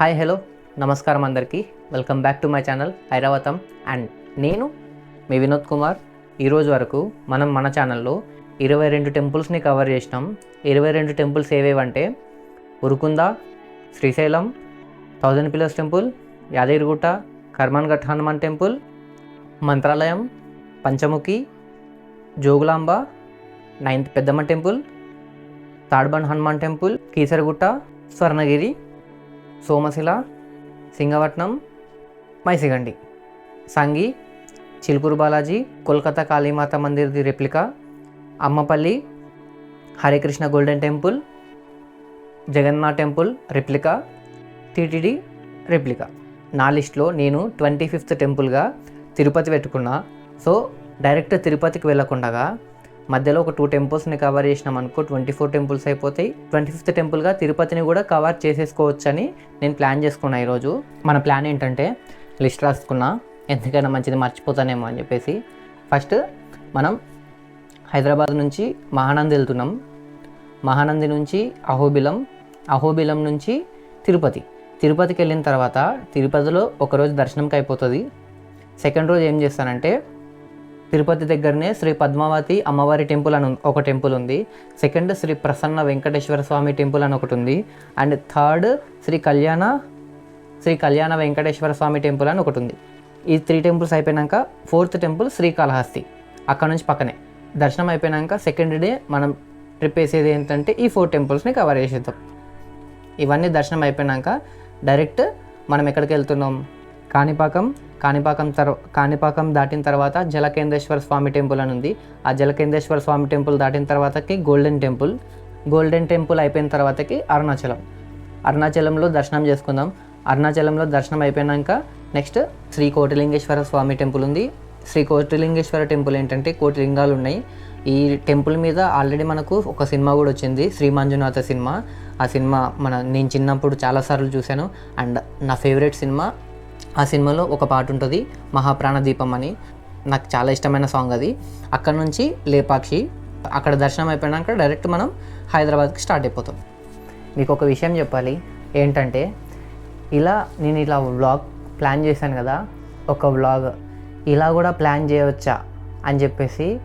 Hi hello. నమస్కారం అందరికీ. Welcome back to my channel Airavatam. And నేను మీ వినోద్ కుమార్. ఈరోజు వరకు మనం మన ఛానల్లో ఇరవై రెండు టెంపుల్స్ని కవర్ చేసినాం. ఇరవై రెండు temples ఏవేవంటే Urukunda Srisailam thousand pillars temple Yadagirigutta Karmanghat Hanuman temple Mantralayam Panchamukhi Jogulamba ninth Peddamma temple Tadban Hanuman temple Keesaragutta Swarnagiri Somasila Singavatnam Maisigandi. Sangi Chilkur Balaji Kolkata Kalimata మందిర్ది replica Ammapalli Harikrishna golden temple Jagannath temple replica TTD replica. నా లిస్ట్లో నేను twenty fifth టెంపుల్గా Tirupati పెట్టుకున్నా. So direct తిరుపతికి వెళ్ళకుండా మధ్యలో ఒక two టెంపుల్స్ని cover చేసినాం అనుకో ట్వంటీ ఫోర్ టెంపుల్స్ అయిపోతాయి. ట్వంటీ ఫిఫ్త్ టెంపుల్గా తిరుపతిని కూడా కవర్ చేసేసుకోవచ్చు అని నేను ప్లాన్ చేసుకున్నా ఈరోజు. మన ప్లాన్ ఏంటంటే లిస్ట్ రాసుకున్నా ఎందుకైనా మంచిది మర్చిపోతానేమో అని చెప్పేసి. ఫస్ట్ మనం హైదరాబాద్ నుంచి మహానంది వెళ్తున్నాం. మహానంది నుంచి అహోబిలం అహోబిలం నుంచి తిరుపతి. తిరుపతికి వెళ్ళిన తర్వాత తిరుపతిలో ఒకరోజు దర్శనంకి అయిపోతుంది. సెకండ్ రోజు ఏం చేస్తానంటే తిరుపతి దగ్గరనే శ్రీ పద్మావతి అమ్మవారి టెంపుల్ అని ఒక టెంపుల్ ఉంది. సెకండ్ శ్రీ ప్రసన్న వెంకటేశ్వర స్వామి టెంపుల్ అని ఒకటి ఉంది. అండ్ థర్డ్ శ్రీ కళ్యాణ శ్రీ కళ్యాణ వెంకటేశ్వర స్వామి టెంపుల్ అని ఒకటి ఉంది. ఈ త్రీ టెంపుల్స్ అయిపోయాక ఫోర్త్ టెంపుల్ శ్రీకాళహస్తి అక్కడ నుంచి పక్కనే. దర్శనం అయిపోయాక సెకండ్ డే మనం ట్రిప్ వేసేది ఏంటంటే ఈ ఫోర్ టెంపుల్స్ని కవర్ చేసేద్దాం. ఇవన్నీ దర్శనం అయిపోయాక డైరెక్ట్ మనం ఎక్కడికి వెళ్తున్నాం? కాణిపాకం కాణిపాకం తర్వా కాణిపాకం దాటిన తర్వాత జలకేంద్రేశ్వర స్వామి టెంపుల్ అని ఉంది. ఆ జలకేంద్రేశ్వర స్వామి టెంపుల్ దాటిన తర్వాతకి గోల్డెన్ టెంపుల్ గోల్డెన్ టెంపుల్ అయిపోయిన తర్వాతకి అరుణాచలం. అరుణాచలంలో దర్శనం చేసుకుందాం. అరుణాచలంలో దర్శనం అయిపోయాక నెక్స్ట్ శ్రీ కోటిలింగేశ్వర స్వామి టెంపుల్ ఉంది. శ్రీ కోటిలింగేశ్వర టెంపుల్ ఏంటంటే కోటి లింగాలు ఉన్నాయి. ఈ టెంపుల్ మీద ఆల్రెడీ మనకు ఒక సినిమా కూడా వచ్చింది శ్రీ మంజునాథ సినిమా. ఆ సినిమా మన నేను చిన్నప్పుడు చాలాసార్లు చూశాను. అండ్ నా ఫేవరెట్ సినిమా ఆ సినిమాలో ఒక పాట ఉంటుంది మహాప్రాణదీపం అని. నాకు చాలా ఇష్టమైన సాంగ్ అది. అక్కడ నుంచి లేపాక్షి అక్కడ దర్శనం అయిపోయినాక డైరెక్ట్ మనం హైదరాబాద్కి స్టార్ట్ అయిపోతాం. మీకు ఒక విషయం చెప్పాలి. ఏంటంటే ఇలా నేను ఇలా వ్లాగ్ ప్లాన్ చేశాను కదా ఒక వ్లాగ్. ఇలా కూడా ప్లాన్ చేయవచ్చా అని చెప్పేసి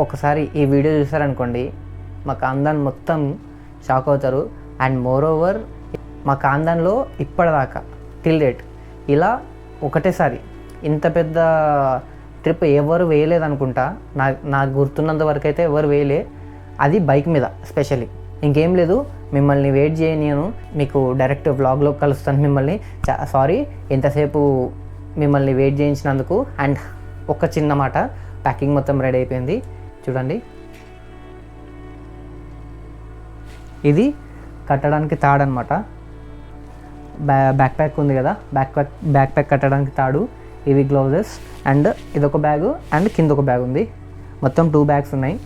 ఒకసారి ఈ వీడియో చూసారనుకోండి మా కాందాన్ మొత్తం షాక్ అవుతారు. అండ్ మోర్ ఓవర్ మా కాందాన్లో ఇప్పటిదాకా టిల్ డేట్ ఇలా ఒకటేసారి. ఇంత పెద్ద ట్రిప్ ఎవరు వేయలేదనుకుంటా. నా నాకు గుర్తున్నంత వరకు అయితే ఎవరు వేయలే. అది బైక్ మీద స్పెషల్లీ. ఇంకేం లేదు మిమ్మల్ని వెయిట్ చేయనియను మీకు డైరెక్ట్ వ్లాగ్లో కలుస్తాను మిమ్మల్ని. సారీ ఎంతసేపు మిమ్మల్ని వెయిట్ చేయించినందుకు. అండ్ ఒక చిన్న మాట ప్యాకింగ్ మొత్తం రెడీ అయిపోయింది. చూడండి. ఇది కట్టడానికి తాడనమాట బ్యా బ్యాక్ ప్యాక్ ఉంది కదా. బ్యాక్ ప్యాక్ బ్యాక్ ప్యాక్ కట్టడానికి తాడు ఇవి గ్లౌజెస్ అండ్ ఇదొక బ్యాగు అండ్ కింద ఒక బ్యాగ్ ఉంది. మొత్తం టూ బ్యాగ్స్ ఉన్నాయి.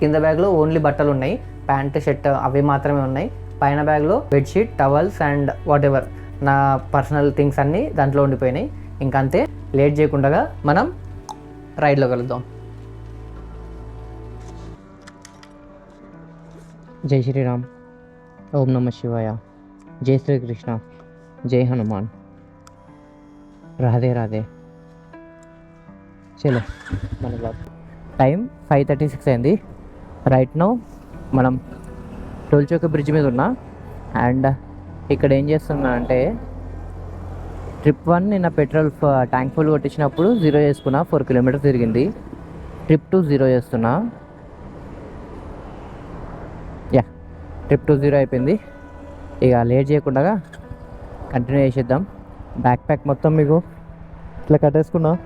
కింద బ్యాగ్లో ఓన్లీ బట్టలు ఉన్నాయి. ప్యాంట్ షర్ట్ అవి మాత్రమే ఉన్నాయి. పైన బ్యాగ్లో bedsheet towels and whatever నా పర్సనల్ థింగ్స్ అన్నీ దాంట్లో ఉండిపోయినాయి. ఇంకంతే లేట్ చేయకుండా మనం రైడ్లో కలుద్దాం. జై శ్రీరామ్. ఓం నమ శివాయ. జై శ్రీకృష్ణ. జై హనుమాన్. రాధే రాధే. చలో మన blog time five thirty six అయింది. రైట్ నో మనం టోల్చోక బ్రిడ్జ్ మీద ఉన్నా. అండ్ ఇక్కడ ఏం చేస్తున్నా అంటే ట్రిప్ వన్ నిన్న పెట్రోల్ ట్యాంక్ ఫుల్ కొట్టించినప్పుడు జీరో చేసుకున్నా ఫోర్ కిలోమీటర్స్ తిరిగింది. ట్రిప్ టూ జీరో చేస్తున్నా. యా ట్రిప్ టూ జీరో అయిపోయింది. ఇక లేట్ చేయకుండా కంటిన్యూ చేసేద్దాం. బ్యాక్ ప్యాక్ మొత్తం మీకు ఇట్లా కట్టేసుకున్నా.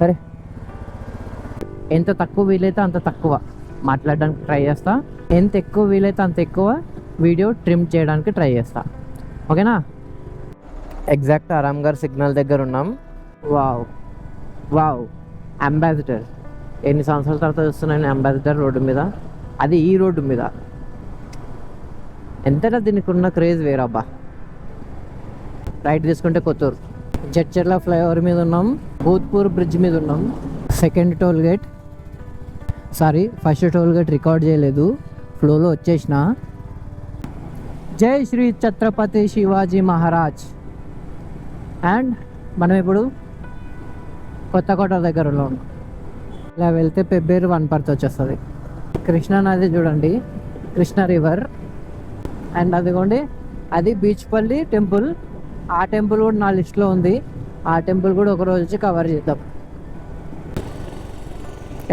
సరే. ఎంత తక్కువ వీలైతే అంత తక్కువ మాట్లాడడానికి ట్రై చేస్తా. ఎంత ఎక్కువ వీలైతే అంత ఎక్కువ వీడియో ట్రిమ్ చేయడానికి ట్రై చేస్తా. ఓకేనా? ఎగ్జాక్ట్ ఆరామ్గర్ సిగ్నల్ దగ్గర ఉన్నాం. వావ్ వావ్ అంబాసిడర్ ఎన్ని సంవత్సరాల తర్వాత చూస్తున్నాను అంబాసిడర్ రోడ్డు మీద? అది ఈ రోడ్డు మీద. ఎంతటా దీనికి ఉన్న క్రేజ్ వేరబ్బా రైట్ తీసుకుంటే కొత్తూరు. జడ్చర్ల ఫ్లైఓవర్ మీద ఉన్నాం. భూత్పూర్ బ్రిడ్జ్ మీద ఉన్నాం. Second toll gate sorry first toll gate record చేయలేదు. ఫ్లోలో వచ్చేసిన. జై శ్రీ ఛత్రపతి శివాజీ మహారాజ్. అండ్ మనం ఇప్పుడు కొత్తకోట దగ్గరలో ఉన్నాం. ఇలా వెళ్తే పెబ్బేరు వన్ పర్త్ వచ్చేస్తుంది. కృష్ణా నది చూడండి. కృష్ణ రివర్ అండ్ అదిగోండి అది బీచ్పల్లి టెంపుల్. ఆ టెంపుల్ కూడా నా లిస్ట్లో ఉంది. ఆ టెంపుల్ కూడా ఒక రోజు వచ్చి కవర్ చేద్దాం.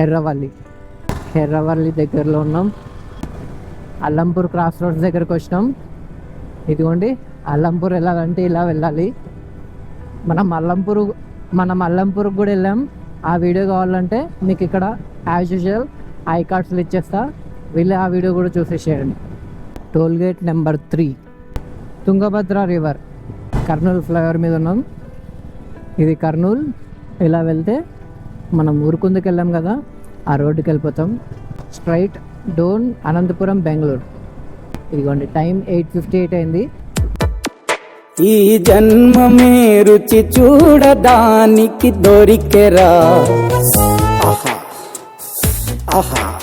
ఎర్రవల్లి. ఎర్రవల్లి దగ్గరలో ఉన్నాం. అల్లంపూర్ క్రాస్ రోడ్స్ దగ్గరకు వచ్చినాం. ఇదిగోండి అల్లంపూర్ వెళ్ళాలంటే ఇలా వెళ్ళాలి. మనం అల్లంపూర్ మనం అల్లంపూర్కి కూడా వెళ్ళాం. ఆ వీడియో కావాలంటే మీకు ఇక్కడ యాజ్ యూజువల్ ఐ కార్డ్స్లు ఇచ్చేస్తా. వీళ్ళు ఆ వీడియో కూడా చూసేసేయండి toll gate number three Tungabhadra river Kurnool flyover మీద ఉన్నాం. ఇది కర్నూలు. ఇలా వెళ్తే మనం ఊరుకుందుకు వెళ్ళాం కదా ఆ రోడ్డుకి వెళ్ళిపోతాం స్ట్రైట్ డోన్ అనంతపురం బెంగళూరు. ఇదిగోండి టైం ఎయిట్ ఫిఫ్టీ ఎయిట్ అయింది. ఈ జన్మమే రుచి చూడడానికి దొరికెరా. ఆహా. ఆహా.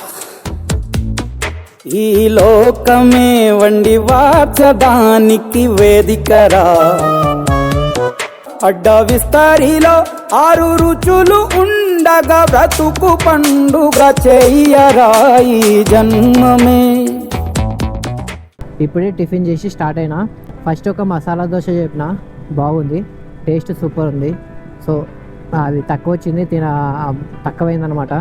ఈ లోకమే వండి వాచదానికి వేదికరా. అడ్డ విస్తారిలో ఆరు రుచులు ఉండగా బ్రతుకు పండుగ చెయ్యరా ఈ జన్మమే. ఇప్పుడే టిఫిన్ చేసి స్టార్ట్ అయినా. ఫస్ట్ ఒక మసాలా దోశ చెప్పిన. బాగుంది. టేస్ట్ సూపర్ ఉంది. సో అది తక్కువ వచ్చింది తిన తక్కువైందనమాట.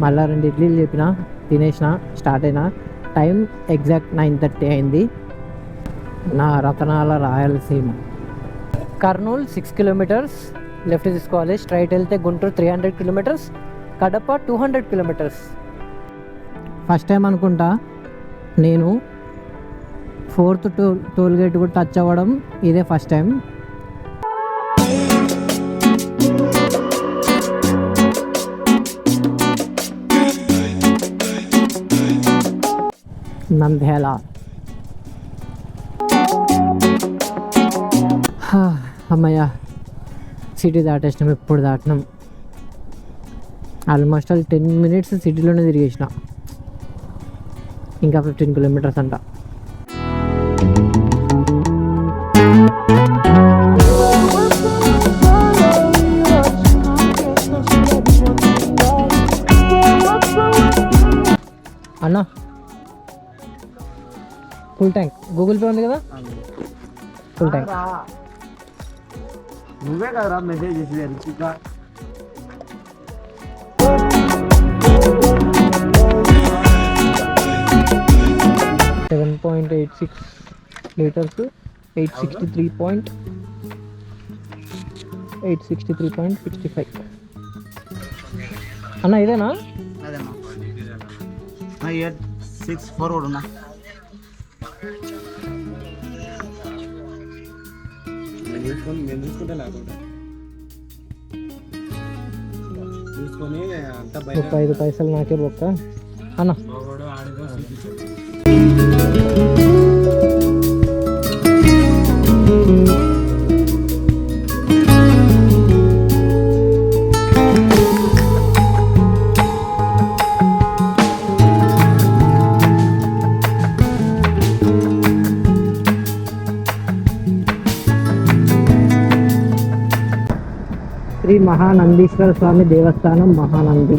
మళ్ళీ రెండు ఇడ్లీలు చెప్పిన తినేసిన స్టార్ట్ అయినా. టైం ఎగ్జాక్ట్ నైన్ థర్టీ అయింది. నా రతనాల Rayalaseema Kurnool six kilometres left తీసుకోవాలి స్ట్రైట్ వెళ్తే Guntur three hundred kilometres Kadapa two hundred kilometres first time అనుకుంటా నేను ఫోర్త్ టోల్ టోల్ గేట్ కూడా టచ్ అవ్వడం ఇదే ఫస్ట్ టైం నంద్యాల హా, అమ్మయ్య సిటీ దాటేసినాం ఎప్పుడు దాటినాం ఆల్మోస్ట్ ఆల్ టెన్ మినిట్స్ సిటీలోనే తిరిగేసిన ఇంకా ఫిఫ్టీన్ కిలోమీటర్స్ అంట ఫుల్ ట్యాంక్ గూగుల్ పే ఉంది కదా? ఫుల్ ట్యాంక్ నువ్వే కదరా మెసేజ్ చేసి seven point eight six litres eight sixty three point eight sixty three point sixty five అన్న ఇదేనా? సిక్స్ ఫోర్ కూడా ఉన్నా. చూసుకొని అంతా ముప్పై ఐదు పైసలు నాకే బొక్క అన్న శ్రీ మహానందీశ్వర స్వామి దేవస్థానం మహానంది.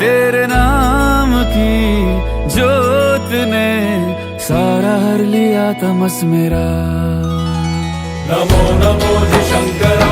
तेरे नाम की जोत ने सारा हर लिया तमस मेरा। नमो नमो शंकरा।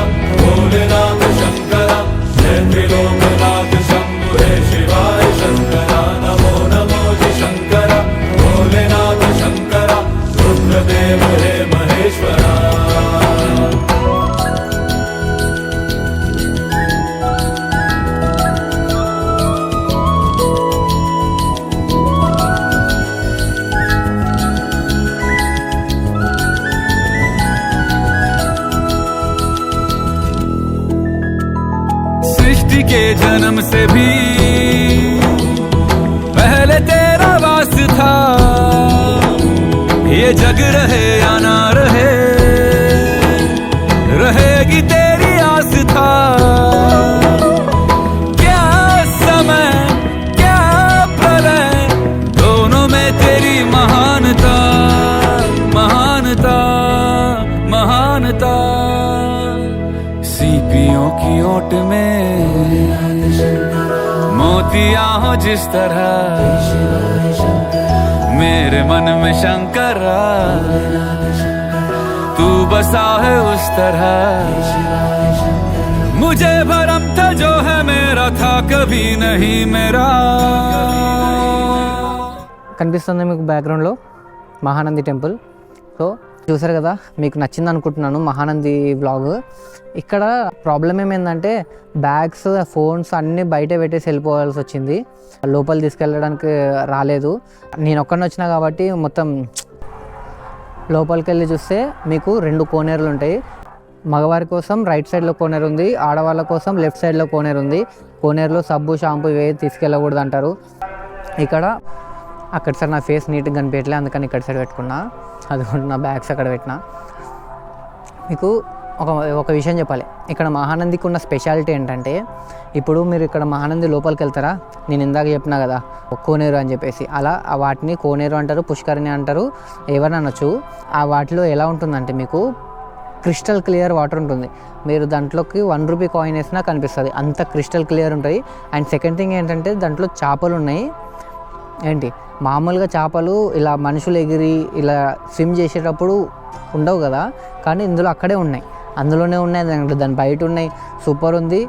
जग रहे या ना रहे, रहेगी तेरी आस्था। क्या समय, क्या प्रलय, दोनों में तेरी महानता महानता महानता। सीपियों की ओट में मोतिया हो जिस तरह मेरे मन में शंकरा तू बसा है उस तरह मुझे भरम था जो है मेरा था कभी नहीं मेरा కనిపిస్తుంది మీకు బ్యాక్గ్రౌండ్లో మహానంది టెంపుల్ సో చూసారు కదా మీకు నచ్చింది అనుకుంటున్నాను మహానంది బ్లాగ్ ఇక్కడ ప్రాబ్లం ఏమైందంటే బ్యాగ్స్ ఫోన్స్ అన్నీ బయట పెట్టేసి వెళ్ళిపోవాల్సి వచ్చింది. లోపల తీసుకెళ్ళడానికి రాలేదు. నేను ఒక్కడిని వచ్చినా కాబట్టి మొత్తం లోపలికి వెళ్ళి చూస్తే మీకు రెండు కోనేరులు ఉంటాయి. మగవారి కోసం రైట్ సైడ్లో కోనేరు ఉంది ఆడవాళ్ళ కోసం లెఫ్ట్ సైడ్లో కోనేరు ఉంది. కోనేరులో సబ్బు షాంపూ ఇవే తీసుకెళ్ళకూడదు అంటారు. ఇక్కడ అక్కడ సార్ నా ఫేస్ నీట్గా కనిపించట్లే అందుకని ఇక్కడ సైడ్ పెట్టుకున్నా. అది నా బ్యాగ్స్ అక్కడ పెట్టిన. మీకు ఒక ఒక విషయం చెప్పాలి. ఇక్కడ మహానందికి ఉన్న స్పెషాలిటీ ఏంటంటే ఇప్పుడు మీరు ఇక్కడ మహానంది లోపలికి వెళ్తారా? నేను ఇందాక చెప్పినా కదా కోనేరు అని చెప్పేసి. అలా వాటిని కోనేరు అంటారు పుష్కరిణి అంటారు ఎవరిని అనొచ్చు. ఆ వాటిలో ఎలా ఉంటుందంటే మీకు క్రిస్టల్ క్లియర్ వాటర్ ఉంటుంది. మీరు దాంట్లోకి వన్ రూపీ కాయిన్ వేసినా కనిపిస్తుంది. అంత క్రిస్టల్ క్లియర్ ఉంటుంది అండ్ సెకండ్ థింగ్ ఏంటంటే దాంట్లో చేపలు ఉన్నాయి. ఏంటి? మామూలుగా చేపలు ఇలా మనుషులు ఎగిరి ఇలా స్విమ్ చేసేటప్పుడు ఉండవు కదా? కానీ ఇందులో అక్కడే ఉన్నాయి. అందులోనే ఉన్నాయి దాని దాని బయట ఉన్నాయి. సూపర్ ఉంది.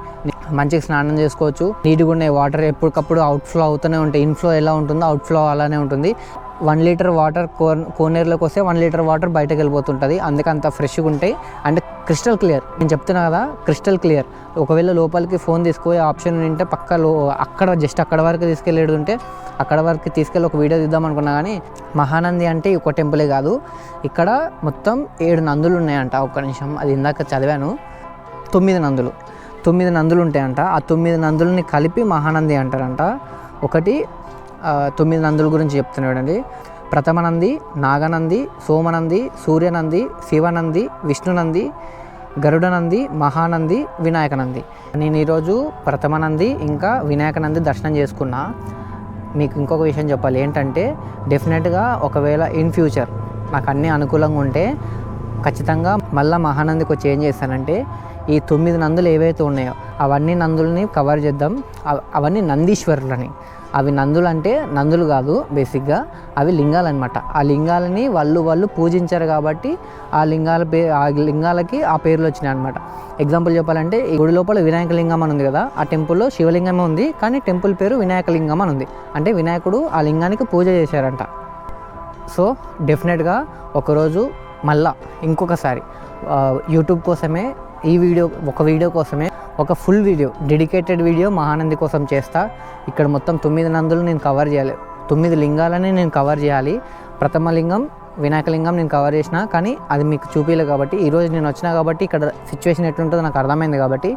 మంచిగా స్నానం చేసుకోవచ్చు. నీట్గా ఉన్నాయి వాటర్ ఎప్పటికప్పుడు అవుట్ఫ్లో అవుతూనే ఉంటాయి. ఇన్ఫ్లో ఎలా ఉంటుందో అవుట్ఫ్లో అలానే ఉంటుంది. వన్ లీటర్ వాటర్ కో కోనేరులోకి వస్తే వన్ లీటర్ వాటర్ బయటకు వెళ్ళిపోతుంటుంది. అందుకే అంత ఫ్రెష్గా ఉంటాయి. And crystal clear. నేను చెప్తున్నా కదా క్రిస్టల్ క్లియర్. ఒకవేళ లోపలికి ఫోన్ తీసుకుపోయే ఆప్షన్ ఉంటే పక్క లో అక్కడ జస్ట్ అక్కడ వరకు తీసుకెళ్ళేది ఉంటే అక్కడ వరకు తీసుకెళ్ళి ఒక వీడియో తీద్దాం అనుకున్నా కానీ మహానంది అంటే ఒక టెంపులే కాదు. ఇక్కడ మొత్తం ఏడు నందులు ఉన్నాయంట. ఒక్క నిమిషం అది ఇందాక చదివాను. తొమ్మిది నందులు. తొమ్మిది నందులు ఉంటాయంట. ఆ తొమ్మిది నందులని కలిపి మహానంది అంటారంట. ఒకటి తొమ్మిది నందుల గురించి చెప్తున్నాడండి. ప్రథమనంది నాగనంది సోమనంది సూర్యనంది శివనంది విష్ణునంది గరుడనంది మహానంది వినాయకనంది. నేను ఈరోజు ప్రథమనంది ఇంకా వినాయకనంది దర్శనం చేసుకున్నా. మీకు ఇంకొక విషయం చెప్పాలి. ఏంటంటే డెఫినెట్గా ఒకవేళ ఇన్ ఫ్యూచర్ నాకు అన్నీ అనుకూలంగా ఉంటే ఖచ్చితంగా మళ్ళీ మహానందికి వచ్చి ఏం చేస్తానంటే ఈ తొమ్మిది నందులు ఏవైతే ఉన్నాయో అవన్నీ నందులని కవర్ చేద్దాం. అవ- అవన్నీ నందీశ్వరులని. అవి నందులు అంటే నందులు కాదు బేసిక్గా అవి లింగాలు అనమాట ఆ లింగాలని వాళ్ళు వాళ్ళు పూజించారు కాబట్టి ఆ లింగాల పే ఆ లింగాలకి ఆ పేర్లు వచ్చినాయి అనమాట ఎగ్జాంపుల్ చెప్పాలంటే ఈ గుడి లోపల వినాయక లింగం అని ఉంది కదా ఆ టెంపుల్లో శివలింగమే ఉంది కానీ టెంపుల్ పేరు వినాయక లింగం అని ఉంది. అంటే వినాయకుడు ఆ లింగానికి పూజ చేశారంట. సో డెఫినెట్గా ఒకరోజు మళ్ళా ఇంకొకసారి యూట్యూబ్ కోసమే ఈ వీడియో ఒక వీడియో కోసమే ఒక full video dedicated video Mahanandi కోసం చేస్తా. ఇక్కడ మొత్తం తొమ్మిది నందులు నేను కవర్ చేయాలి. తొమ్మిది లింగాలని నేను కవర్ చేయాలి. ప్రథమ లింగం వినాయకలింగం నేను కవర్ చేసిన కానీ అది మీకు చూపించలేదు కాబట్టి ఈరోజు నేను వచ్చినా కాబట్టి ఇక్కడ సిచ్యువేషన్ ఎట్లుంటుందో నాకు అర్థమైంది కాబట్టి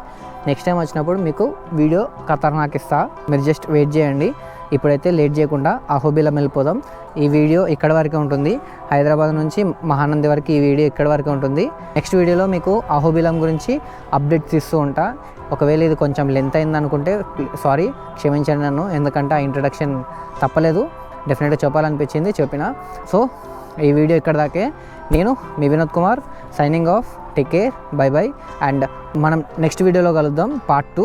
నెక్స్ట్ టైం వచ్చినప్పుడు మీకు వీడియో ఖతర్నాక్ ఇస్తా. మీరు జస్ట్ వెయిట్ చేయండి. ఇప్పుడైతే లేట్ చేయకుండా అహోబిలం వెళ్ళిపోదాం. ఈ వీడియో ఇక్కడ వరకే ఉంటుంది. హైదరాబాద్ నుంచి మహానంది వరకు ఈ వీడియో ఇక్కడ వరకే ఉంటుంది. నెక్స్ట్ వీడియోలో మీకు అహోబిలం గురించి అప్డేట్స్ ఇస్తూ ఉంటా. ఒకవేళ ఇది కొంచెం లెంత్ అయింది అనుకుంటే సారీ క్షమించండి నన్ను ఎందుకంటే ఆ ఇంట్రడక్షన్ తప్పలేదు. డెఫినెట్గా చెప్పాలనిపించింది చెప్పిన. సో ఈ వీడియో ఇక్కడ దాకే. నేను మీ Vinod Kumar signing off take care bye bye and మనం నెక్స్ట్ వీడియోలో కలుద్దాం పార్ట్ టూ